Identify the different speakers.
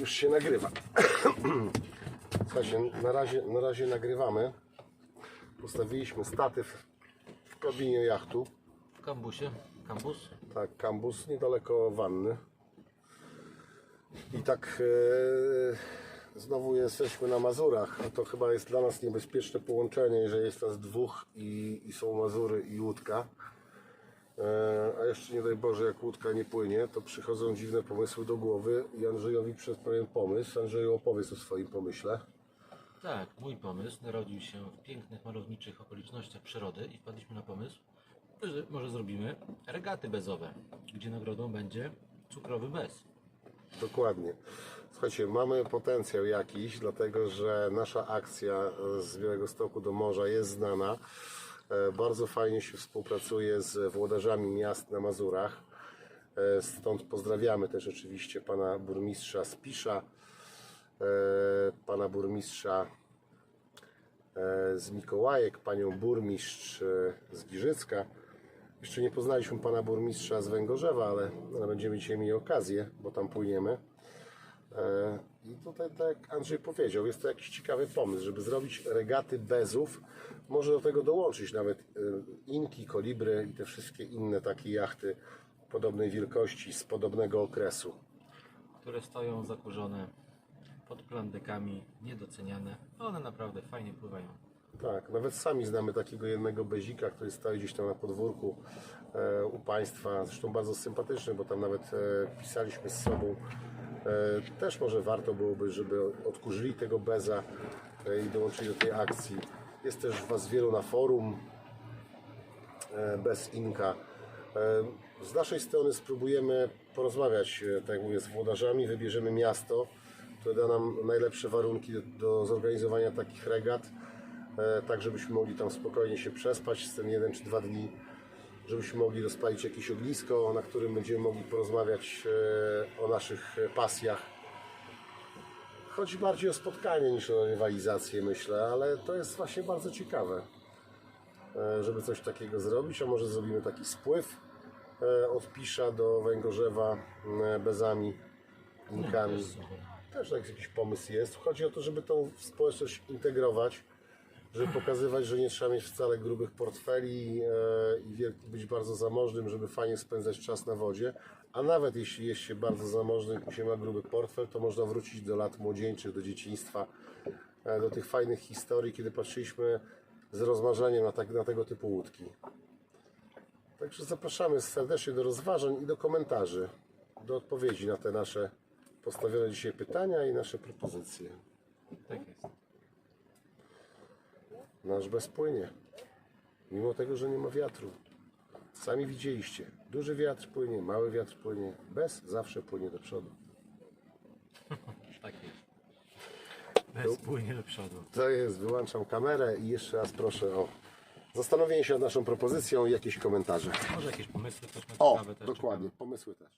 Speaker 1: Już się nagrywa. Słuchajcie, na razie, na razie nagrywamy. Postawiliśmy statyw w kabinie jachtu.
Speaker 2: W kambusie. Kambus?
Speaker 1: Tak, kambus niedaleko wanny. I tak e, znowu jesteśmy na Mazurach, a to chyba jest dla nas niebezpieczne połączenie, jeżeli jest nas dwóch i, i są Mazury i łódka. E, a jeszcze nie daj Boże, jak łódka nie płynie, to przychodzą dziwne pomysły do głowy i Andrzejowi przyszedł pewien pomysł. Andrzeju, opowiedz o swoim pomyśle.
Speaker 2: Tak, mój pomysł narodził się w pięknych, malowniczych okolicznościach przyrody i wpadliśmy na pomysł, że może zrobimy regaty bezowe, gdzie nagrodą będzie cukrowy bez.
Speaker 1: Dokładnie. Słuchajcie, mamy potencjał jakiś, dlatego że nasza akcja z Białego Stoku do morza jest znana. E, Bardzo fajnie się współpracuje z włodarzami miast na Mazurach. E, Stąd pozdrawiamy też oczywiście pana burmistrza Spisza, e, pana burmistrza z Mikołajek, panią burmistrz z Giżycka. Jeszcze nie poznaliśmy pana burmistrza z Węgorzewa, ale będziemy dzisiaj mieli okazję, bo tam płyniemy. E, I tutaj, tak jak Andrzej powiedział, jest to jakiś ciekawy pomysł, żeby zrobić regaty bezów. Może do tego dołączyć nawet e, Inki, Kolibry i te wszystkie inne takie jachty podobnej wielkości, z podobnego okresu.
Speaker 2: które stoją zakurzone pod plandekami, niedoceniane. One naprawdę fajnie pływają.
Speaker 1: Tak, nawet sami znamy takiego jednego bezika, który stoi gdzieś tam na podwórku e, u Państwa. Zresztą bardzo sympatyczny, bo tam nawet e, pisaliśmy z sobą. E, też może warto byłoby, żeby odkurzyli tego beza e, i dołączyli do tej akcji. Jest też Was wielu na forum e, bez Inka. Z naszej strony spróbujemy porozmawiać, tak jak mówię, z włodarzami, wybierzemy miasto, które da nam najlepsze warunki do, zorganizowania takich regat, tak żebyśmy mogli tam spokojnie się przespać z ten jeden czy dwa dni, żebyśmy mogli rozpalić jakieś ognisko, na którym będziemy mogli porozmawiać e, o naszych e, pasjach. Chodzi bardziej o spotkanie niż o rywalizację, myślę, ale to jest właśnie bardzo ciekawe e, żeby coś takiego zrobić, a może zrobimy taki spływ od Pisza do Węgorzewa bezami, inkami.
Speaker 2: też
Speaker 1: jakiś pomysł jest. Chodzi o to, żeby tą społeczność integrować, żeby pokazywać, że nie trzeba mieć wcale grubych portfeli e, i być bardzo zamożnym, żeby fajnie spędzać czas na wodzie. A nawet jeśli jest się bardzo zamożnym i się ma gruby portfel, to można wrócić do lat młodzieńczych, do dzieciństwa, e, do tych fajnych historii, kiedy patrzyliśmy z rozmarzeniem na, tak, na tego typu łódki. Także zapraszamy serdecznie do rozważań i do komentarzy, do odpowiedzi na te nasze postawione dzisiaj pytania i nasze propozycje.
Speaker 2: Tak jest.
Speaker 1: Nasz bez płynie. Mimo tego, że nie ma wiatru. Sami widzieliście. Duży wiatr płynie, mały wiatr płynie. Bez zawsze płynie do przodu.
Speaker 2: Tak jest. Bez płynie do przodu.
Speaker 1: To jest, wyłączam kamerę i jeszcze raz proszę o zastanowienie się nad naszą propozycją i jakieś komentarze.
Speaker 2: Może jakieś pomysły też na
Speaker 1: O,
Speaker 2: ciekawe też
Speaker 1: dokładnie, pomysły też.